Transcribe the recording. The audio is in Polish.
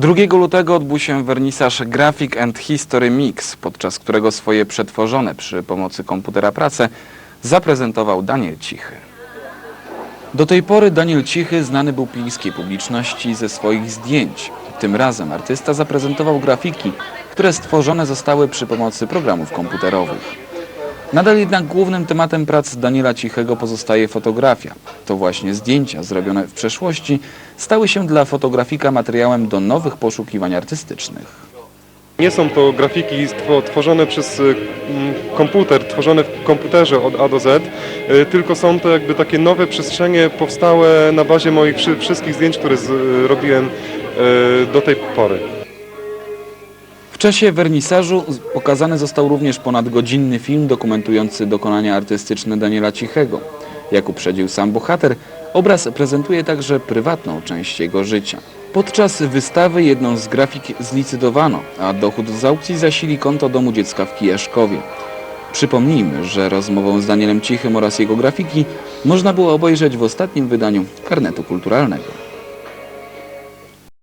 2 lutego odbył się wernisaż Graphic and History Mix, podczas którego swoje przetworzone przy pomocy komputera prace zaprezentował Daniel Cichy. Do tej pory Daniel Cichy znany był pilskiej publiczności ze swoich zdjęć. Tym razem artysta zaprezentował grafiki, które stworzone zostały przy pomocy programów komputerowych. Nadal jednak głównym tematem prac Daniela Cichego pozostaje fotografia. To właśnie zdjęcia zrobione w przeszłości stały się dla fotografika materiałem do nowych poszukiwań artystycznych. Nie są to grafiki tworzone przez y, mm, komputer, tworzone w komputerze od A do Z, y, tylko są to jakby takie nowe przestrzenie powstałe na bazie moich wszy- wszystkich zdjęć, które z, y, robiłem y, do tej pory. Czasie wernisażu pokazany został również ponadgodzinny film dokumentujący dokonania artystyczne Daniela Cichego. Jak uprzedził sam bohater, obraz prezentuje także prywatną część jego życia. Podczas wystawy jedną z grafik zlicytowano, a dochód z aukcji zasili konto Domu Dziecka w Kijaszkowie. Przypomnijmy, że rozmową z Danielem Cichym oraz jego grafiki można było obejrzeć w ostatnim wydaniu Karnetu Kulturalnego.